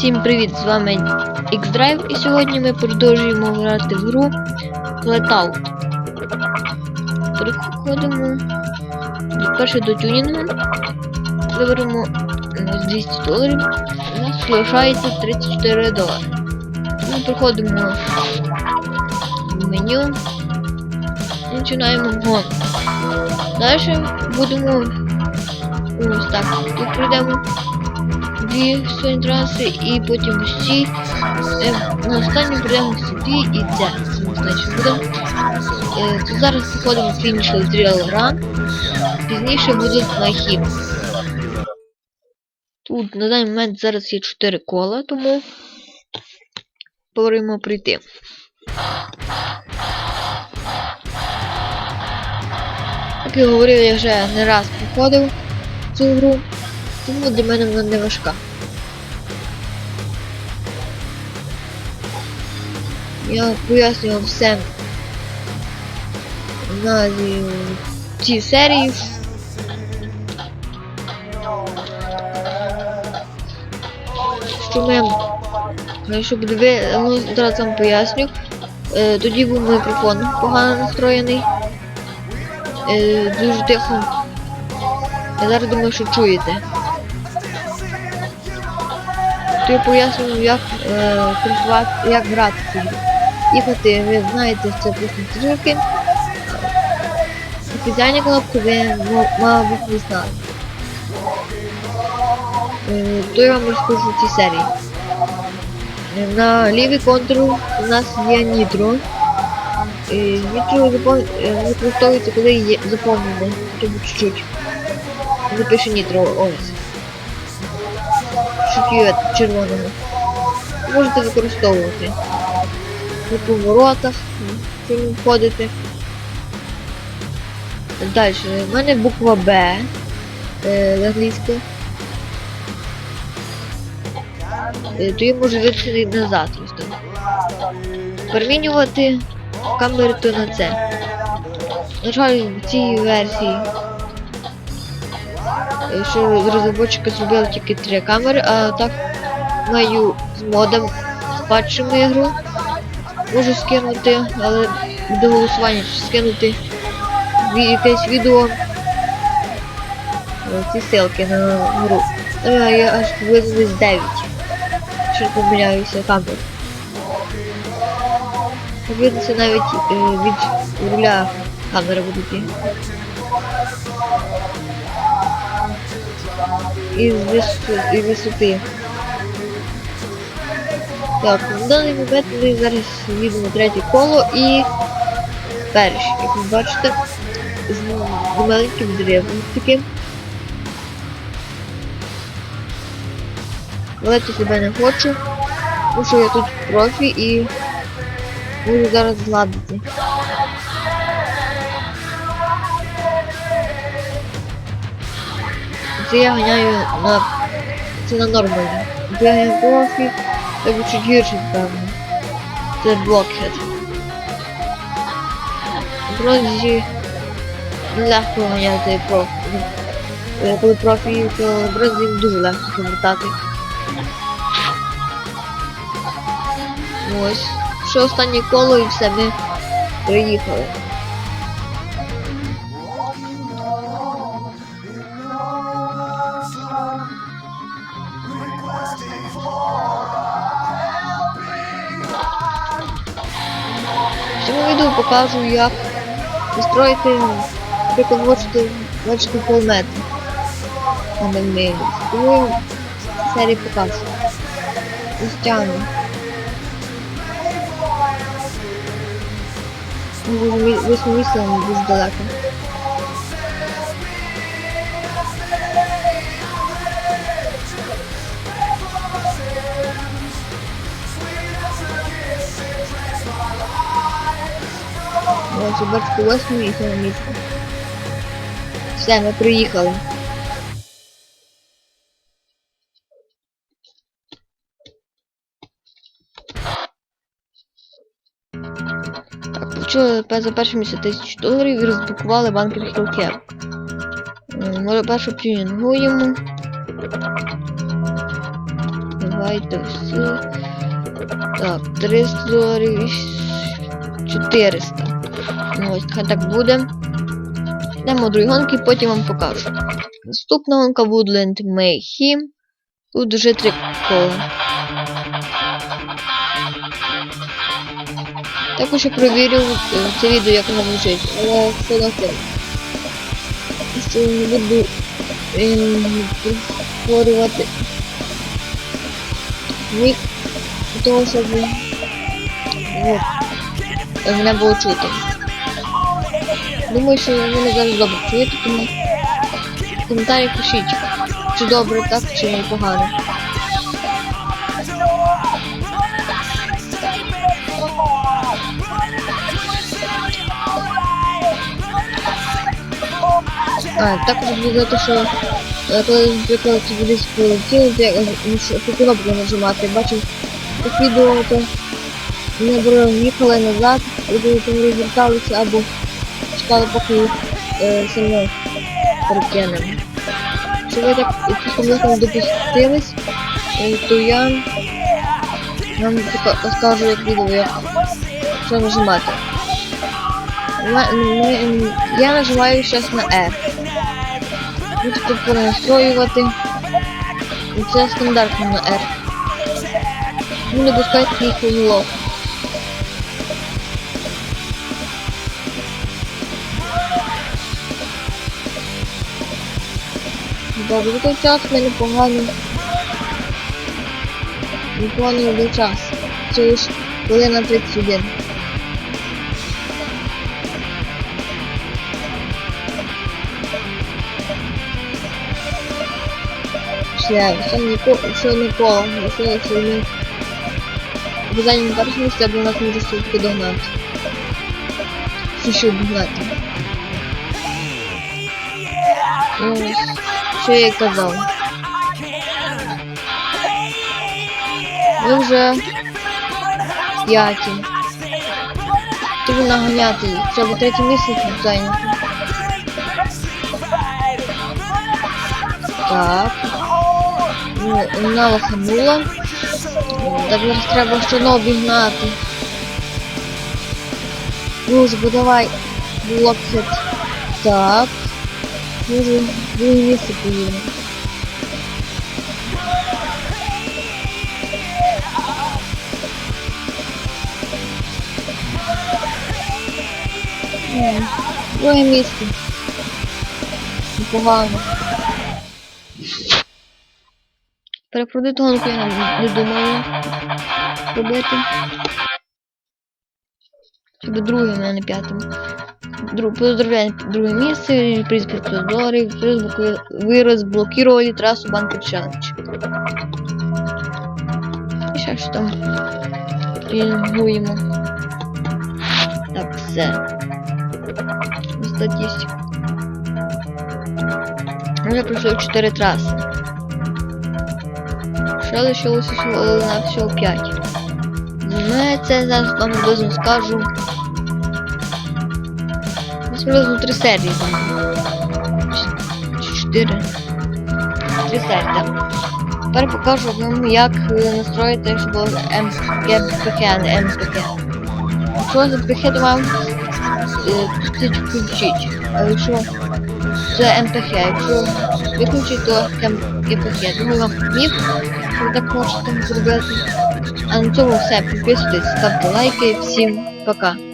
Всім привіт! З вами X-Drive і сьогодні ми продовжуємо грати в гру Flatout. Переходимо перше до тюнінгу. Виберемо е, 200 доларів. У нас залишається 34 долари. Ми приходимо в меню. Починаємо гон. Далі будемо ось так. Тут пройдемо дві сьогодні траси і потім всі. Е, на останню прямо собі і це самостачно буде. Е, зараз заходимо в фініш Trail Run. Пізніше будуть на хіп. Тут на даний момент зараз є 4 кола, тому повинно прийти. Як я говорив, я вже не раз проходив цю гру, тому для мене вона не важка. Я пояснював все на цій серії. Що ми, якщо буде ви, ну, зараз вам поясню. Е, тоді був мікрофон погано настроєний. Е, дуже тихо. Я зараз думаю, що чуєте. То я пояснював, як е, користувати, як грати гру. Їхати, ви знаєте, це просто стрілки. Спеціальні кнопки ви, м- мабуть, не знали. Е, то я вам розкажу в цій серії. Е, На лівий контур у нас є нітро. Е, Нітро використовується, коли є заповнене, тобто чуть-чуть. Запише нітро, ось. Шукіє червоного. Можете використовувати. На поворотах, якщо ви входите. Далі, в мене буква Б е, англійська. Е, то я можу вирішити назад. Перемінювати камери то на це. На жаль, в цій версії що розробники зробили тільки три камери, а так маю з модом з патчами гру. Можу скинути, але до голосування скинути якесь відео е, ці ссылки на гру. Я- я аж десь 9. Що не помиляюся камер. Видно, навіть е, від руля камери будуть. Із висоти. Так, на даний момент ми зараз їдемо третє коло і перший, як ви бачите, з маленьким деревом таким. Валити себе не хочу, тому що я тут профі і можу зараз зладити. Це я ганяю на... Це на нормалі. Якщо я ганяю профі, то буде чуть гірше, певно. Це блокхед. Бронзі легко ганяти профі. Коли профі, то бронзі дуже легко повертати. Ось. Ще останнє коло і все, ми приїхали. Цьому відео покажу, як настроїти, наприклад, хочете бачити А не мемі. Тому серії покажу. Стягну. Восьме місце дуже далеко. Ось, бачите, восьме і сьоме місце. Все, ми приїхали. Так, почули за перше місце тисячу доларів і розблокували банкер Хілкер. Може першу тюнінгуємо. Давайте все. Так, 300 доларів. і 400. Ну ось, хай так буде. Йдемо до другої гонки, потім вам покажу. Наступна гонка Woodland Mayhem. Тут вже три кола. Також я провірив е, це відео, як воно звучить, але все на те. Що не буду створювати мік, того, щоб мене було чути. Думаю, що мене зараз добре чуєте, тому в коментарях пишіть, чи добре так, чи погано. А, також буде те, що е, коли, наприклад, десь полетіли, то кнопку нажимати. Бачив так відео, то не було їхали назад, або там розверталися, або чекали, поки е, сильно перекинемо. Якщо ви так якісь помилкам допустились, е, то я вам скажу, як відео, як що нажимати. Ма- ми- Я нажимаю зараз на. Буду тут перенастроювати. І Це стандартно на R. Ну, не пускайте їх помилок. Добре, такий час в мене поганий. Непоганий був час. Це лише хвилина 31. Все, все не коло, все не коло, не... Видання не перше місце, нас може швидко догнати. Чи що обігнати. Ну, ось, що я й казав. Ми вже п'яті. Треба наганяти їх. Треба місце тут зайняти. Так. Ну, вона лоханула. Зараз треба ще обігнати. Ж, давай. Блокхед. Так. Може, в друге місце поїдемо. Ні, Друге місце. Непогано. Перепродати гонку я не думаю робити. Щоб другим, а не п'ятим. Друг, поздравляю друге місце, приз 500 доларів, ви розблокували трасу Банкер Челендж. І ще що там фільмуємо. Так, все. Статистика. Вже пройшло 4 траси. Ще лишилося всього на всього 5. Ну, це зараз вам приблизно скажу. Приблизно 3 серії 4. 3 серії, так. Тепер покажу вам, як е, настроїти, щоб було МПК, а не МПК. Якщо МПК, то вам е, включить. А якщо це МПХ, якщо виключить, то МПХ. Думаю, вам міг, що так можете зробити. А на цьому все. Підписуйтесь, ставте лайки. Всім пока.